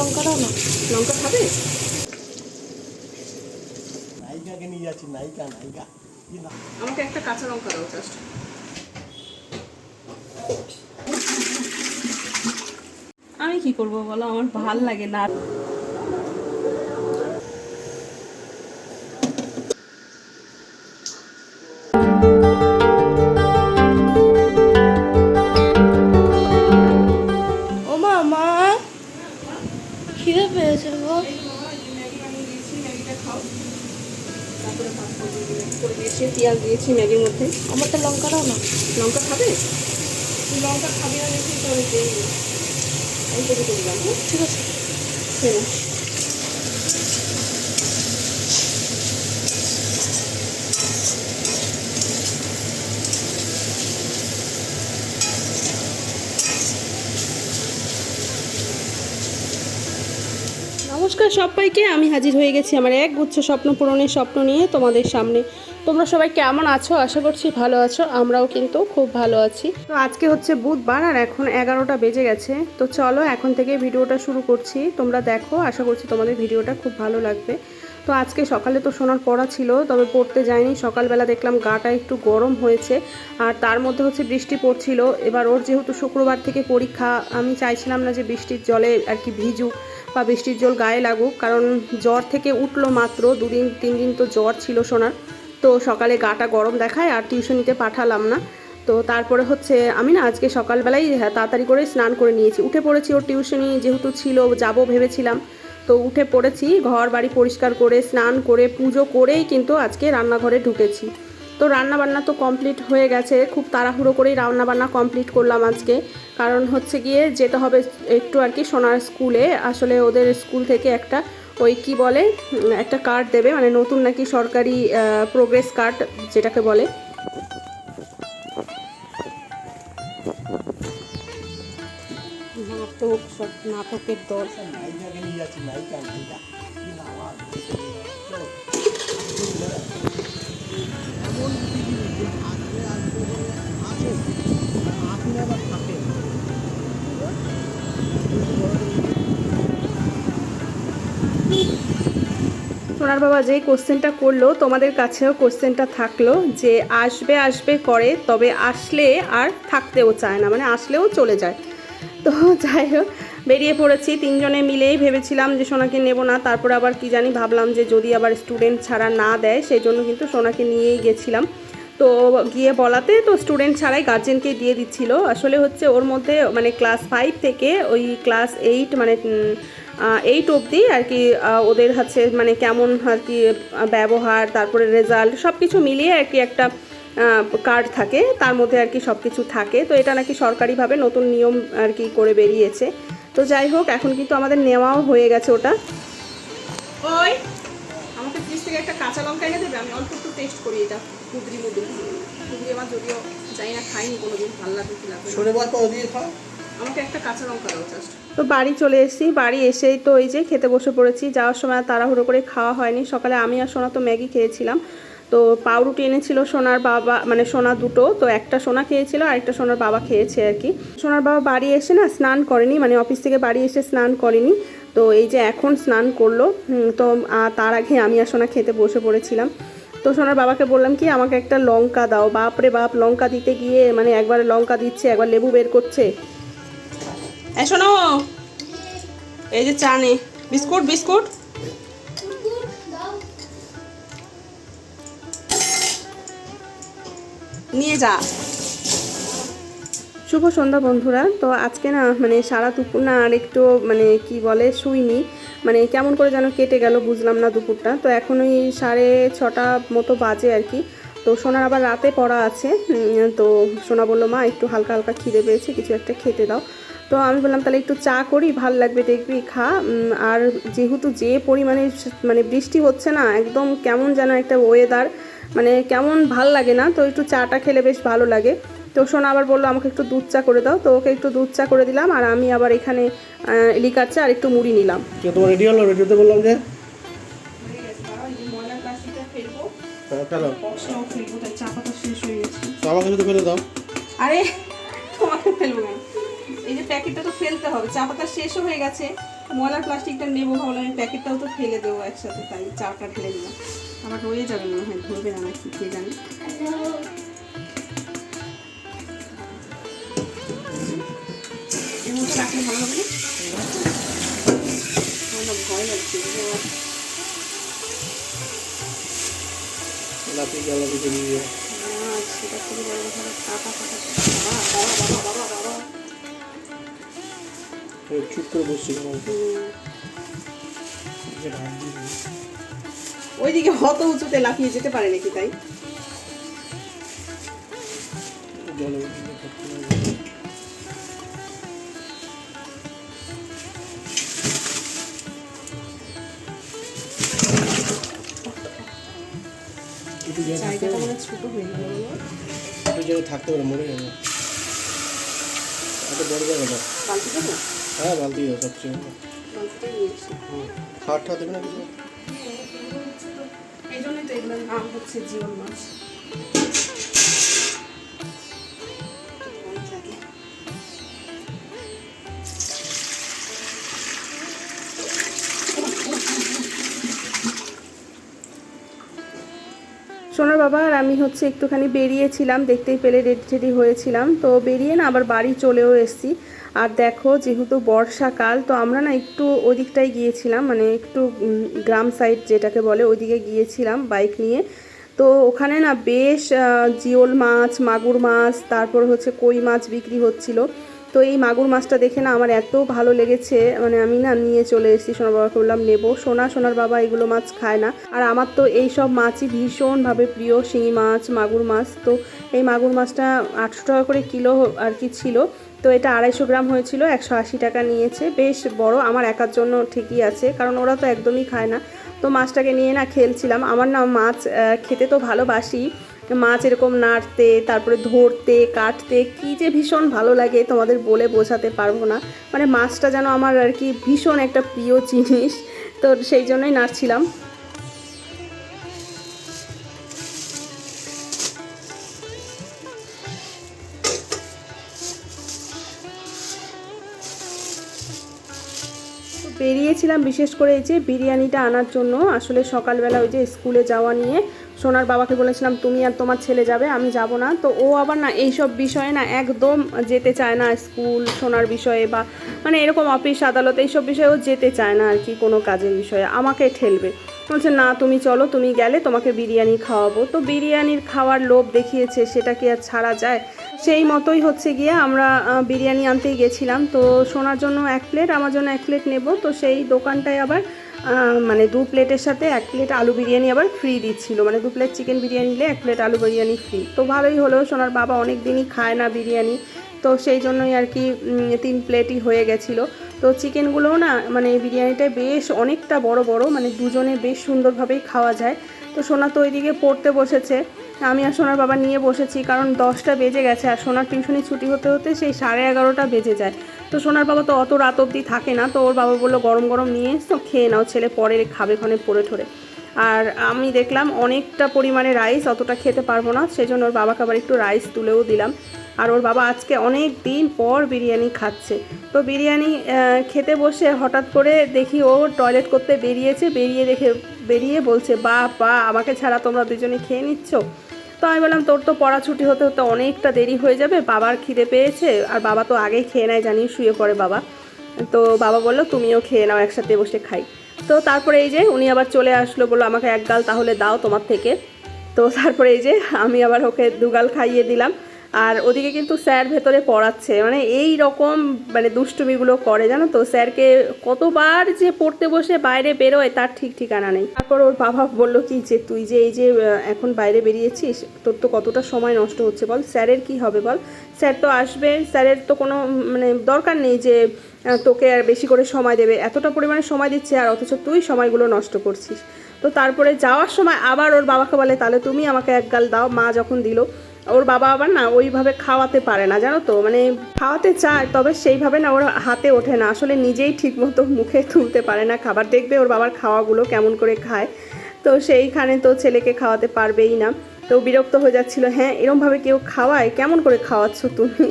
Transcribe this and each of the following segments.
লঙ্কা দাও না। লঙ্কা খাবে? নায়িকাকে নিয়ে যাচ্ছি নায়িকা নায়িকা। আমাকে একটা কাঁচা লঙ্কা দাও জাস্ট আমি কি করব বলো? আমার ভালো লাগে না। দিয়েছি ম্যাগির মধ্যে। আমার তো লঙ্কা দাও না। লঙ্কা খাবে? লঙ্কা খাবি না দেখি তো আমি দিই। আমি তোকে করে দিলাম হ্যাঁ? ঠিক আছে। নে। নমস্কার সবাইকে আমি হাজির হয়ে গেছি আমার এক গুচ্ছ স্বপ্ন পূরণের স্বপ্ন নিয়ে তোমাদের সামনে। তোমরা সবাই কেমন আছো? আশা করছি ভালো আছো। আমরাও কিন্তু খুব ভালো আছি। তো আজকে হচ্ছে বুধবার আর এখন এগারোটা বেজে গেছে। তো চলো এখন থেকে ভিডিওটা শুরু করছি। তোমরা দেখো, আশা করছি তোমাদের ভিডিওটা খুব ভালো লাগবে। তো আজকে সকালে তো সোনার পড়া ছিল, তবে পড়তে যায়নি সকালবেলা দেখলাম গাটা একটু গরম হয়েছে, আর তার মধ্যে হচ্ছে বৃষ্টি পড়ছিল। এবার ওর যেহেতু শুক্রবার থেকে পরীক্ষা, আমি চাইছিলাম না যে বৃষ্টির জলে আর কি ভিজুক বা বৃষ্টির জল গায়ে লাগুক, কারণ জ্বর থেকে উঠল মাত্র। দুদিন তিন দিন তো জ্বর ছিল সোনার। তো সকালে গাটা গরম দেখায় আর টিউশনিতে পাঠালাম না। তো তারপরে হচ্ছে আমি না আজকে সকালবেলাই হ্যাঁ, তাড়াতাড়ি করে স্নান করে নিয়েছি। উঠে পড়েছি ওর টিউশনি যেহেতু ছিল যাব ভেবেছিলাম। তো উঠে পড়েছি ঘর বাড়ি পরিষ্কার করে স্নান করে পুজো করেই কিন্তু আজকে রান্নাঘরে ঢুকেছি। তো রান্নাবান্না তো কমপ্লিট হয়ে গেছে খুব তাড়াহুড়ো করেই রান্নাবান্না কমপ্লিট করলাম আজকে। কারণ হচ্ছে গিয়ে যেতে হবে একটু আর কি সোনার স্কুলে। আসলে ওদের স্কুল থেকে একটা ওই কি বলে একটা কার্ড দেবে মানে নতুন নাকি সরকারি প্রোগ্রেস কার্ড যেটাকে বলে। নাটক সব নাটকের দল। সোনার বাবা যেই কোশ্চেনটা করল, তোমাদের কাছেও কোশ্চেনটা থাকল যে আসবে আসবে করে তবে আসলে আর থাকতেও চায় না মানে আসলেও চলে যায়। তো যাই হোক, বেরিয়ে পড়েছি, তিনজনে মিলেই ভেবেছিলাম যে সোনাকে নেব না, তারপর আবার কি জানি ভাবলাম যে যদি আবার স্টুডেন্ট ছাড়া না দেয়, সেই জন্য কিন্তু সোনাকে নিয়েই গেছিলাম। তো গিয়ে বলাতে তো স্টুডেন্ট ছাড়াই গার্জেনকে দিয়ে দিচ্ছিল। আসলে হচ্ছে ওর মধ্যে মানে ক্লাস ফাইভ থেকে ওই ক্লাস এইট মানে এইট অবধি আর কি ওদের হচ্ছে মানে কেমন আর কি ব্যবহার, তারপরে রেজাল্ট সব কিছু মিলিয়ে আর কি একটা কার্ড থাকে। তার মধ্যে আর কি সব কিছু থাকে। তো এটা নাকি সরকারিভাবে নতুন নিয়ম আর কি করে বেরিয়েছে। তো যাই হোক, এখন কিন্তু আমাদের নেওয়াও হয়ে গেছে ওটা। ওই থেকে একটা কাঁচা লঙ্কা এনে দেবে আমি অল্প একটু টেস্ট করি এটা মুদরি মুদরি। মুদরি আমার যদিও জানি না খাইনি কোনোদিন ভালো লাগবে কি লাগবে দিয়ে খাও। আমাকে একটা কাঁচা লঙ্কা দাও জাস্ট তো বাড়ি চলে এসেছি বাড়ি এসেই তো এই যে খেতে বসে পড়েছি যাওয়ার সময় আর তাড়াহুড়ো করে খাওয়া হয়নি। সকালে আমি আর সোনা তো ম্যাগি খেয়েছিলাম। তো পাউরুটি এনেছিল সোনার বাবা মানে সোনা দুটো তো একটা সোনা খেয়েছিল আর একটা সোনার বাবা খেয়েছে আর কি। সোনার বাবা বাড়ি এসে না স্নান করেনি মানে অফিস থেকে বাড়ি এসে স্নান করেনি। তো এই যে এখন স্নান করল তো তার আগে আমি আর সোনা খেতে বসে পড়েছিলাম। তো সোনার বাবাকে বললাম কি, আমাকে একটা লঙ্কা দাও। বাপরে বাপ, লঙ্কা দিতে গিয়ে মানে একবার লঙ্কা দিচ্ছে, একবার লেবু বের করছে। এ এই যে চা নে। Biscuit biscuit. নিয়ে যা। শুভ সন্ধ্যা বন্ধুরা। তো আজকে না মানে সারা দুপুর না আর একটু মানে কি বলে, শুইনি। মানে কেমন করে যেন কেটে গেল বুঝলাম না দুপুরটা। তো এখন ওই সাড়ে ছটা মতো বাজে আর কি। তো সোনার আবার রাতে পড়া আছে। তো সোনা বলল, মা, একটু হালকা হালকা খিদে পেয়েছে, কিছু একটা খেতে দাও। তো আমি বললাম, তাহলে একটু চা করি, ভালো লাগবে, দেখবি, খা। আর যেহেতু যে পরিমাণে মানে বৃষ্টি হচ্ছে না, একদম কেমন যেন একটা ওয়েদার মানে কেমন ভালো লাগে না। তো একটু চাটা খেলে বেশ ভালো লাগে। তো সোনা আবার বলল আমাকে একটু দুধ চা করে দাও। তো ওকে একটু দুধ চা করে দিলাম আর আমি আবার এখানে লিকার চা আর একটু মুড়ি নিলাম। তোমার রেডি হলো? রেডিওতে বললাম যে? চা পাতা শেষ আমাকে যদি ফেলে দাও। আরে তোমাকে ফেলব না। এই যে প্যাকেটটা তো ফেলতে হবে চা পাতা শেষও হয়ে গেছে। ময়লার প্লাস্টিকটা নেব ভাবলাম আমি প্যাকেটটাও তো ফেলে দেবো একসাথে তাই চাটা ঢেলে দিলাম। রয়ে যাবে মনে হয় ধরবে না কে জানি। ভালো হবে ভয় সেটা বাবা বাবা বাবা বাবা হাত। ওইদিকে অত উঁচুতে লাফিয়ে যেতে পারে নাকি তাই জলে একটু জায়গা থাকতে মানে ছোট হয়ে গেল। একটু জায়গা থাকতে পারে মরে যাবে এত বড় বালতি দেবো হ্যাঁ বালতি দাও সবচেয়ে বালতিটা নিয়ে এসি। খাট ঠাট দেবে না কিছু? এই জন্যই তো এগুলো নাম হচ্ছে জীবন মাছ। সোনার বাবা, আর আমি হচ্ছে একটুখানি বেরিয়েছিলাম, দেখতেই পেলে রেডি টেডি হয়েছিলাম। তো বেরিয়ে না আবার বাড়ি চলেও এসেছি। আর দেখো, যেহেতু বর্ষাকাল, তো আমরা না একটু ওদিকটাই গিয়েছিলাম মানে একটু গ্রাম সাইড যেটাকে বলে, ওইদিকে গিয়েছিলাম বাইক নিয়ে। তো ওখানে না বেশ জিওল মাছ, মাগুর মাছ, তারপর হচ্ছে কই মাছ বিক্রি হচ্ছিল। তো এই মাগুর মাছটা দেখে না আমার এত ভালো লেগেছে। মানে আমি না নিয়ে চলে এসেছি, সোনার বাবাকে বললাম, নেব। সোনা, সোনার বাবা এগুলো মাছ খায় না। আর আমার তো এই সব মাছই ভীষণভাবে প্রিয়, শিঙি মাছ, মাগুর মাছ। তো এই মাগুর মাছটা আটশো টাকা করে কিলো আর কি ছিল। তো এটা আড়াইশো গ্রাম হয়েছিল, একশো আশি টাকা নিয়েছে। বেশ বড়, আমার একার জন্য ঠিকই আছে, কারণ ওরা তো একদমই খায় না। তো মাছটাকে নিয়ে না খেলছিলাম। আমার না মাছ খেতে তো ভালোবাসি। মাছ এরকম নাড়তে, তারপরে ধরতে, কাটতে, কী যে ভীষণ ভালো লাগে তোমাদের বলে বোঝাতে পারব না। মানে মাছটা যেন আমার আর কি ভীষণ একটা প্রিয় জিনিস, তো সেই জন্যই নাড়ছিলাম। বেরিয়েছিলাম বিশেষ করে এই যে বিরিয়ানিটা আনার জন্য, আসলে সকালবেলা ওই যে স্কুলে যাওয়া নিয়ে। সোনার বাবাকে বলেছিলাম, তুমি আর তোমার ছেলে যাবে, আমি যাব না। তো ও আবার না এইসব বিষয়ে না একদম যেতে চায় না, স্কুল, সোনার বিষয়ে বা মানে এরকম অফিস, আদালত এইসব বিষয়েও যেতে চায় না আর কি কোনো কাজের বিষয়ে, আমাকে ঠেলবে। বলছে, না, তুমি চলো, তুমি গেলে তোমাকে বিরিয়ানি খাওয়াবো। তো বিরিয়ানির খাওয়ার লোভ দেখিয়েছে, সেটা কি আর ছাড়া যায়? সেই মতোই হচ্ছে গিয়ে আমরা বিরিয়ানি আনতেই গেছিলাম। তো সোনার জন্য এক প্লেট, আমার জন্য এক প্লেট নেব। তো সেই দোকানটায় আবার মানে দু প্লেটের সাথে এক প্লেট আলু বিরিয়ানি আবার ফ্রি দিচ্ছিল। মানে দু প্লেট চিকেন বিরিয়ানি নিলে এক প্লেট আলু বিরিয়ানি ফ্রি তো ভালোই হলো, সোনার বাবা অনেক দিনই খায় না বিরিয়ানি। তো সেই জন্যই আর কি তিন প্লেটই হয়ে গেছিল। তো চিকেনগুলোও না মানে এই বিরিয়ানিটায় বেশ অনেকটা বড় বড় মানে দুজনে বেশ সুন্দরভাবেই খাওয়া যায়। তো সোনা তো ওইদিকে পড়তে বসেছে। আমি আর সোনার বাবা নিয়ে বসেছি, কারণ দশটা বেজে গেছে। আর সোনার টিউশনি ছুটি হতে হতে সেই সাড়ে এগারোটা বেজে যায়। তো সোনার বাবা তো অত রাত অবধি থাকে না, তো ওর বাবা বলল গরম গরম নিয়ে এসো খেয়ে নাও, ছেলে পরে খাবে ক্ষণে পড়ে ঠরে। আর আমি দেখলাম অনেকটা পরিমাণে রাইস অতটা খেতে পারব না, সেজন্য ওর বাবাকে আবার একটু রাইস তুলেও দিলাম। আর ওর বাবা আজকে অনেক দিন পর বিরিয়ানি খাচ্ছে। তো বিরিয়ানি খেতে বসে হঠাৎ করে দেখি ও টয়লেট করতে বেরিয়েছে, বেরিয়ে দেখে, বেরিয়ে বলছে বা বা আমাকে ছাড়া তোমরা দুজনে খেয়ে নিচ্ছ? তো আমি বললাম, তোর তো পড়া ছুটি হতে হতে অনেকটা দেরি হয়ে যাবে। বাবার খিদে পেয়েছে, আর বাবা তো আগেই খেয়ে নেয় জানি শুয়ে পড়ে বাবা। তো বাবা বলল, তুমিও খেয়ে নাও, একসাথে বসে খাই। তো তারপরে এই যে উনি আবার চলে আসলো, বলল, আমাকে এক গাল তাহলে দাও তোমার থেকে। তো তারপরে এই যে আমি আবার ওকে দুগাল খাইয়ে দিলাম। আর ওদিকে কিন্তু স্যার ভেতরে পড়াচ্ছে। মানে এই রকম মানে দুষ্টুমিগুলো করে, জানো তো? স্যারকে কতবার যে পড়তে বসে বাইরে বেরোয়, তার ঠিক ঠিকানা নেই। তারপর ওর বাবা বলল, কি যে তুই যে এই যে এখন বাইরে বেরিয়েছিস, তোর তো কতটা সময় নষ্ট হচ্ছে বল? স্যারের কি হবে বল? স্যার তো আসবে, স্যারের তো কোনো মানে দরকার নেই যে তোকে আর বেশি করে সময় দেবে। এতটা পরিমাণে সময় দিচ্ছে আর অথচ তুই সময়গুলো নষ্ট করছিস। তো তারপরে যাওয়ার সময় আবার ওর বাবাকে বলে, তাহলে তুমি আমাকে এক গাল দাও, মা যখন দিল ওর বাবা আবার না ওইভাবে খাওয়াতে পারে না, জানো তো? মানে খাওয়াতে চায়, তবে সেইভাবে না ওর হাতে ওঠে না। আসলে নিজেই ঠিকমতো মুখে তুলতে পারে না, খাবার দেখবে ওর বাবার খাওয়াগুলো কেমন করে খায়। তো সেইখানে তো ছেলেকে খাওয়াতে পারবেই না। তো বিরক্ত হয়ে যাচ্ছিল হ্যাঁ এরমভাবে কেউ খাওয়ায়? কেমন করে খাওয়াচ্ছ তুমি?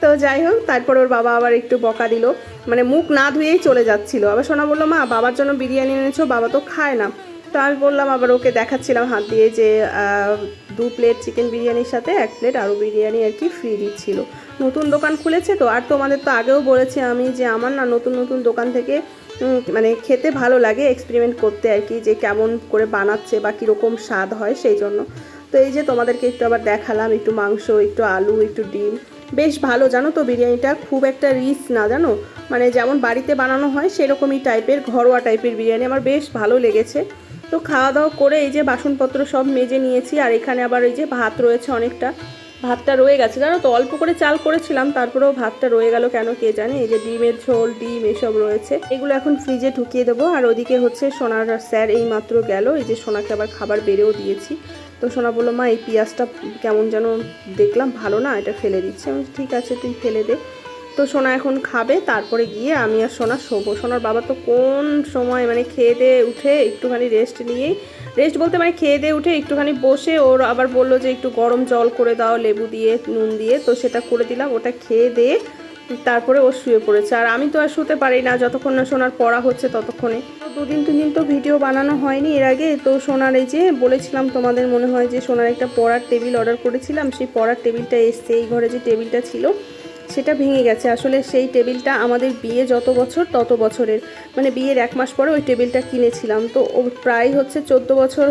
তো যাই হোক, তারপর ওর বাবা আবার একটু বকা দিল। মানে মুখ না ধুয়েই চলে যাচ্ছিল। আবার সোনা বলল, মা, বাবার জন্য বিরিয়ানি এনেছো, বাবা তো খায় না। তো আমি বললাম, আবার ওকে দেখাচ্ছিলাম হাত দিয়ে যে দু প্লেট চিকেন বিরিয়ানির সাথে এক প্লেট আরও বিরিয়ানি আর কি ফ্রি দিচ্ছিল। নতুন দোকান খুলেছে তো, আর তোমাদের তো আগেও বলেছি আমি যে আমার না নতুন নতুন দোকান থেকে মানে খেতে ভালো লাগে এক্সপেরিমেন্ট করতে আর কি, যে কেমন করে বানাচ্ছে বা কীরকম স্বাদ হয় সেই জন্য। তো এই যে তোমাদেরকে একটু আবার দেখালাম, একটু মাংস, একটু আলু, একটু ডিম। বেশ ভালো, জানো তো বিরিয়ানিটা খুব একটা রিচ না, জানো? মানে যেমন বাড়িতে বানানো হয় সেরকমই টাইপের ঘরোয়া টাইপের বিরিয়ানি। আমার বেশ ভালো লেগেছে। তো খাওয়া দাওয়া করে এই যে বাসনপত্র সব মেজে নিয়েছি, আর এখানে আবার এই যে ভাত রয়েছে অনেকটা। ভাতটা রয়ে গেছে। জানো তো, অল্প করে চাল করেছিলাম, তারপরেও ভাতটা রয়ে গেল কেন কে জানে? এই যে ডিমের ঝোল, ডিম এসব রয়েছে। এগুলো এখন ফ্রিজে ঢুকিয়ে দেবো। আর ওদিকে হচ্ছে সোনার স্যার এই মাত্র গেল। এই যে সোনাকে আবার খাবার বেড়েও দিয়েছি। তো সোনা বলল, মা, এই পেঁয়াজটা কেমন যেন দেখলাম, ভালো না, এটা ফেলে দিচ্ছে। আমি ঠিক আছে, তুই ফেলে দে। তো সোনা এখন খাবে, তারপরে গিয়ে আমি আর সোনা শোবো। সোনার বাবা তো কোন সময় মানে খেয়ে দিয়ে উঠে একটুখানি রেস্ট নিয়েই রেস্ট বলতে মানে খেয়ে দিয়ে উঠে একটুখানি বসে ওর আবার বলল যে একটু গরম জল করে দাও, লেবু দিয়ে, নুন দিয়ে, তো সেটা করে দিলাম, ওটা খেয়ে দিয়ে তারপরে ও শুয়ে পড়েছে। আর আমি তো আর শুতে পারি না, যতক্ষণ না সোনার পড়া হচ্ছে ততক্ষণে। দুদিন তিন দিন তো ভিডিও বানানো হয়নি এর আগে, তো সোনার এই যে বলেছিলাম তোমাদের মনে হয় যে সোনার একটা পড়ার টেবিল অর্ডার করেছিলাম, সেই পড়ার টেবিলটা এসছে, এই ঘরে যে টেবিলটা ছিল সেটা ভেঙে গেছে। আসলে সেই টেবিলটা আমাদের বিয়ে যত বছর তত বছরের। মানে বিয়ের এক মাস পরে ওই টেবিলটা কিনেছিলাম। তো ও প্রায় হচ্ছে চোদ্দ বছর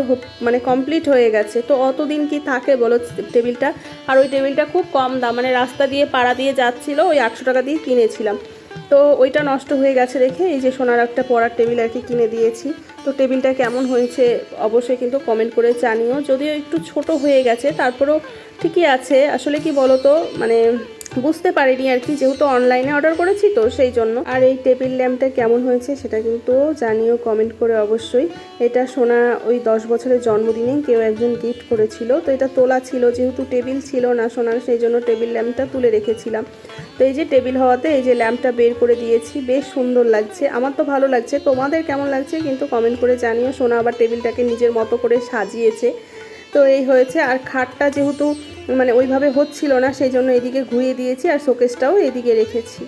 মানে কমপ্লিট হয়ে গেছে। তো অতদিন কি থাকে বলো টেবিলটা? আর ওই টেবিলটা খুব কম দাম। মানে রাস্তা দিয়ে, পাড়া দিয়ে যাচ্ছিল, ওই একশো টাকা দিয়ে কিনেছিলাম। তো ওইটা নষ্ট হয়ে গেছে দেখে এই যে সোনার একটা পড়ার টেবিল আর কি কিনে দিয়েছি। তো টেবিলটা কেমন হয়েছে অবশ্যই কিন্তু কমেন্ট করে জানিও। যদিও একটু ছোট হয়ে গেছে, তারপরেও ঠিকই আছে। আসলে কি বলো তো মানে বুঝতে পারিনি আর কি, যেহেতু অনলাইনে অর্ডার করেছি তো সেই জন্য। আর এই টেবিল ল্যাম্পটা কেমন হয়েছে সেটা কিন্তু জানিও কমেন্ট করে অবশ্যই। এটা সোনা ওই দশ বছরের জন্মদিনে কেউ একজন গিফট করেছিল। তো এটা তোলা ছিল, যেহেতু টেবিল ছিল না সোনার, সেই জন্য টেবিল ল্যাম্পটা তুলে রেখেছিলাম। তো এই যে টেবিল হওয়াতে এই যে ল্যাম্পটা বের করে দিয়েছি, বেশ সুন্দর লাগছে। আমার তো ভালো লাগছে। তোমাদের কেমন লাগছে কিন্তু কমেন্ট করে জানিও। সোনা আবার টেবিলটাকে নিজের মতো করে সাজিয়েছে। তো এই হয়েছে, আর খাটটা যেহেতু মানে ওইভাবে হচ্ছিল না, সেই জন্য এদিকে ঘুরিয়ে দিয়েছি আর শোকেসটাও এদিকে রেখেছি।